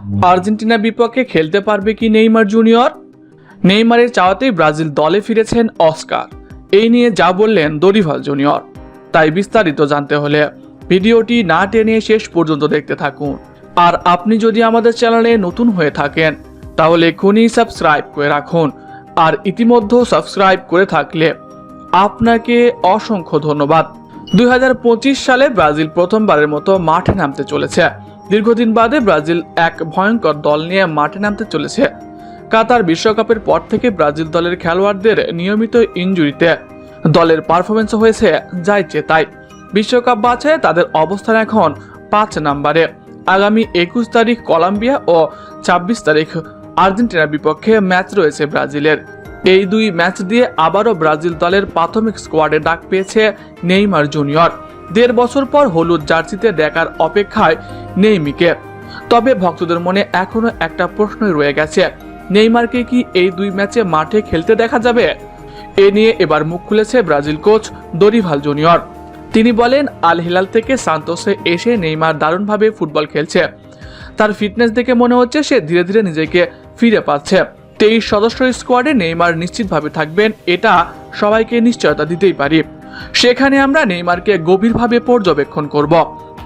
আর্জেন্টিনার বিপক্ষে খেলতে পারবে কি নেইমার জুনিয়র? নেইমারের চাওয়াতেই ব্রাজিল দলে ফিরেছেন অস্কার। এই নিয়ে যা বললেন দরিভাল জুনিয়র। তাই বিস্তারিত জানতে হলে ভিডিওটি না টেনে শেষ পর্যন্ত দেখতে থাকুন। আর আপনি যদি আমাদের চ্যানেলে নতুন হয়ে থাকেন, তাহলে এক্ষুনি সাবস্ক্রাইব করে রাখুন। আর ইতিমধ্যে সাবস্ক্রাইব করে থাকলে আপনাকে অসংখ্য ধন্যবাদ। দুই হাজার পঁচিশ সালে ব্রাজিল প্রথমবারের মতো মাঠে নামতে চলেছে। দীর্ঘদিন বাদে ব্রাজিল এক ভয়ঙ্কর দল নিয়ে মাঠে নামতে চলেছে। কাতার বিশ্বকাপের পর থেকে ব্রাজিল দলের খেলোয়াড়দের নিয়মিত ইনজুরিতে। দলের পারফরমেন্স হয়েছে, যাই চেতাই। বিশ্বকাপ বাছায় তাদের অবস্থান এখন পাঁচ নম্বরে। আগামী একুশ তারিখ কলম্বিয়া ও ছাব্বিশ তারিখ আর্জেন্টিনার বিপক্ষে ম্যাচ রয়েছে ব্রাজিলের। এই দুই ম্যাচ দিয়ে আবারও ব্রাজিল দলের প্রাথমিক স্কোয়াডে ডাক পেয়েছে নেইমার জুনিয়র। দেড় বছর পর হলুদ জার্সিতে দেখার অপেক্ষায় নেইমিকে তবে ভক্তদের মনে এখনও একটা প্রশ্নই রয়ে গেছে, নেইমারকে কি এই দুই ম্যাচে মাঠে খেলতে দেখা যাবে? এ নিয়ে এবার মুখ খুলেছে ব্রাজিল কোচ দরিভাল জুনিয়র। তিনি বলেন, আল হিলাল থেকে সান্তোসে এসে নেইমার দারুণভাবে ফুটবল খেলছে। তার ফিটনেস দেখে মনে হচ্ছে সে ধীরে ধীরে নিজেকে ফিরে পাচ্ছে। তেইশ সদস্য স্কোয়াডে নেইমার নিশ্চিতভাবে থাকবেন, এটা সবাইকে নিশ্চয়তা দিতেই পারি। সেখানে আমরা নেইমারকে গভীরভাবে পর্যবেক্ষণ করব।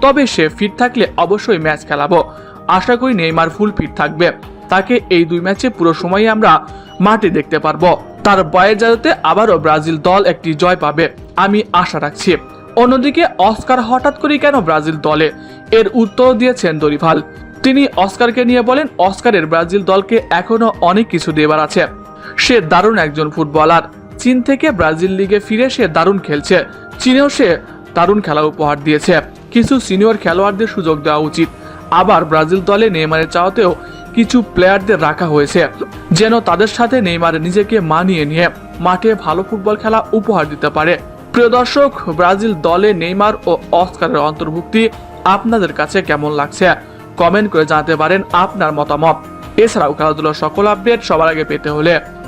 তবে সে ফিট থাকলে অবশ্যই ম্যাচ খেলাবো। আশা করি নেইমার ফুল ফিট থাকবে। তাকে এই দুই ম্যাচে পুরো সময় আমরা মাঠে দেখতে পারব। তার বয়ের জাদুতে আবারও ব্রাজিল দল একটি জয় পাবে, আমি আশা রাখছি। অন্যদিকে অস্কার হঠাৎ করে কেন ব্রাজিল দলে? এর উত্তর দিয়েছেন দরিভাল। তিনি অস্কারকে নিয়ে বলেন, অস্কারের ব্রাজিল দলকে এখনও অনেক কিছু দেবার আছে। সে দারুণ একজন ফুটবলার। চীন থেকে ব্রাজিল লিগে ফিরে সে দারুণ খেলছে। চীনেও সে দারুণ খেলা উপহার দিয়েছে। কিছু সিনিয়র খেলোয়াড়দের সুযোগ দেওয়া উচিত। আবার ব্রাজিল দলে নেইমারের চাওয়াতেও কিছু প্লেয়ারদের রাখা হয়েছে। যেন তাদের সাথে নেইমার নিজেকে মানিয়ে নিয়ে মাঠে ভালো ফুটবল খেলা উপহার দিতে পারে। প্রিয় দর্শক, ব্রাজিল দলে নেইমার ও অস্কারের অন্তর্ভুক্তি আপনাদের কাছে কেমন লাগছে? কমেন্ট করে জানাতে পারেন আপনার মতামত। এছাড়াও খেলাধুলার সকল আপডেট সবার আগে পেতে হলে